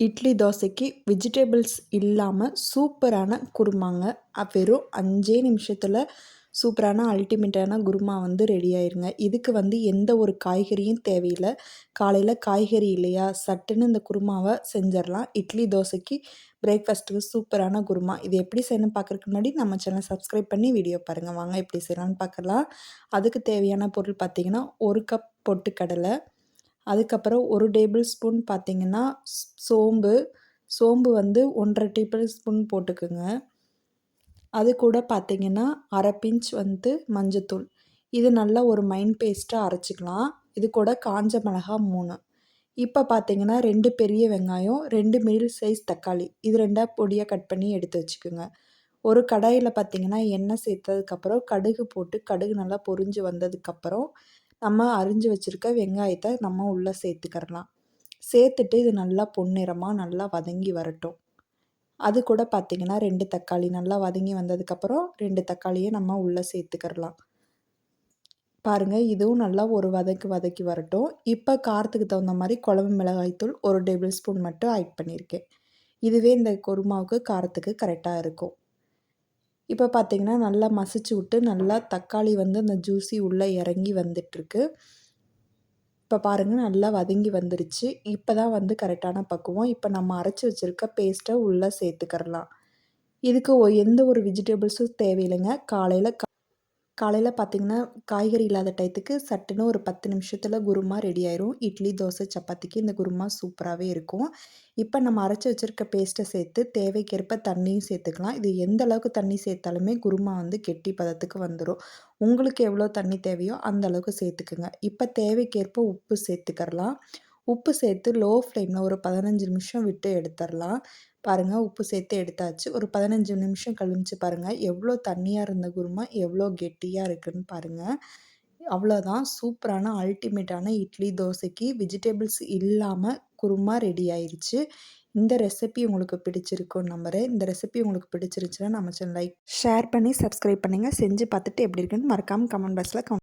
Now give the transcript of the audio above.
இட்லி தோசைக்கு வெஜிடபிள்ஸ் இல்லாமல் சூப்பரான குருமாங்க. வெறும் அஞ்சே நிமிஷத்தில் சூப்பரான அல்டிமேட்டான குருமா வந்து ரெடி ஆயிருங்க. இதுக்கு வந்து எந்த ஒரு காய்கறியும் தேவையில்லை. காலையில் காய்கறி இல்லையா? சட்டுன்னு இந்த குருமாவை செஞ்சிடலாம். இட்லி தோசைக்கு பிரேக்ஃபாஸ்ட்டுக்கு சூப்பரான குருமா. இது எப்படி செய்யணும் பார்க்குறதுக்கு முன்னாடி நம்ம சேனல் சப்ஸ்கிரைப் பண்ணி வீடியோ பாருங்கள் வாங்க எப்படி செய்யலாம்னு பார்க்கலாம். அதுக்கு தேவையான பொருள் பார்த்திங்கன்னா ஒரு கப் பொட்டுக்கடலை அதுக்கப்புறம் ஒரு டேபிள் ஸ்பூன் பார்த்திங்கன்னா சோம்பு. சோம்பு வந்து ஒன்றரை டேபிள் ஸ்பூன் போட்டுக்குங்க. அது கூட பார்த்திங்கன்னா அரை பிஞ்ச் வந்து மஞ்சத்தூள். இது நல்லா ஒரு மைண்ட் பேஸ்ட்டாக அரைச்சிக்கலாம். இது கூட காஞ்ச மிளகா மூணு. இப்போ பார்த்தீங்கன்னா ரெண்டு பெரிய வெங்காயம் ரெண்டு மிடில் சைஸ் தக்காளி. இது ரெண்டாக பொடியாக கட் பண்ணி எடுத்து வச்சுக்கோங்க. ஒரு கடாயில் பார்த்திங்கன்னா எண்ணெய் சேர்த்ததுக்கப்புறம் கடுகு போட்டு கடுகு நல்லா பொரிஞ்சு வந்ததுக்கப்புறம் நம்ம அரிஞ்சு வச்சுருக்க வெங்காயத்தை நம்ம உள்ளே சேர்த்துக்கிறலாம். சேர்த்துட்டு இது நல்லா பொன்னிறமாக நல்லா வதங்கி வரட்டும். அது கூட பார்த்திங்கன்னா ரெண்டு தக்காளி நல்லா வதங்கி வந்ததுக்கப்புறம் ரெண்டு தக்காளியை நம்ம உள்ளே சேர்த்துக்கிறலாம். பாருங்கள் இதுவும் நல்லா ஒரு வதக்கி வதக்கி வரட்டும். இப்போ காரத்துக்கு தகுந்த மாதிரி குழம்பு மிளகாய்த்தூள் ஒரு டேபிள் ஸ்பூன் மட்டும் ஆட் பண்ணியிருக்கேன் இதுவே இந்த குருமாவுக்கு காரத்துக்கு கரெக்டாக இருக்கும். இப்போ பார்த்திங்கன்னா நல்லா மசிச்சு விட்டு நல்லா தக்காளி வந்து அந்த ஜூஸி உள்ளே இறங்கி வந்துட்டுருக்கு. இப்போ பாருங்கள் நல்லா வதங்கி வந்துருச்சு. இப்போ தான் வந்து கரெக்டான பக்குவம். இப்போ நம்ம அரைச்சி வச்சுருக்க பேஸ்ட்டை உள்ளே சேர்த்துக்கிறலாம். இதுக்கு எந்த ஒரு வெஜிடபிள்ஸும் தேவையில்லைங்க. காலையில் காலையில் பார்த்திங்கன்னா காய்கறி இல்லாத டயத்துக்கு சட்டுன்னு ஒரு பத்து நிமிஷத்தில் குருமா ரெடி ஆயிரும். இட்லி தோசை சப்பாத்திக்கு இந்த குருமா சூப்பராகவே இருக்கும். இப்போ நம்ம அரைச்சி வச்சுருக்க பேஸ்ட்டை சேர்த்து தேவைக்கேற்ப தண்ணியும் சேர்த்துக்கலாம். இது எந்த அளவுக்கு தண்ணி சேர்த்தாலுமே குருமா வந்து கெட்டி பதத்துக்கு வந்துடும் உங்களுக்கு எவ்வளோ தண்ணி தேவையோ அந்த அளவுக்கு சேர்த்துக்குங்க. இப்போ தேவைக்கேற்ப உப்பு சேர்த்துக்கரலாம். உப்பு சேர்த்து லோ ஃப்ளேமில் ஒரு பதினஞ்சு நிமிஷம் விட்டு எடுத்துடலாம். பாருங்கள் உப்பு சேர்த்து எடுத்தாச்சு. ஒரு பதினஞ்சு நிமிஷம் கழிச்சு பாருங்கள் எவ்வளோ தண்ணியாக இருந்த குருமா எவ்வளோ கெட்டியாக இருக்குதுன்னு பாருங்கள் அவ்வளோதான் சூப்பரான அல்டிமேட்டான இட்லி தோசைக்கு வெஜிடபிள்ஸ் இல்லாமல் குருமா ரெடி ஆயிடுச்சு இந்த ரெசிபி உங்களுக்கு பிடிச்சிருக்கும் நம்புகிறேன் இந்த ரெசிபி உங்களுக்கு பிடிச்சிருச்சுன்னா நம்ம சேனல் லைக் ஷேர் பண்ணி சப்ஸ்கிரைப் பண்ணுங்கள் செஞ்சு பார்த்துட்டு எப்படி இருக்குன்னு மறக்காமல் கமெண்ட் பாக்ஸில் கமெண்ட்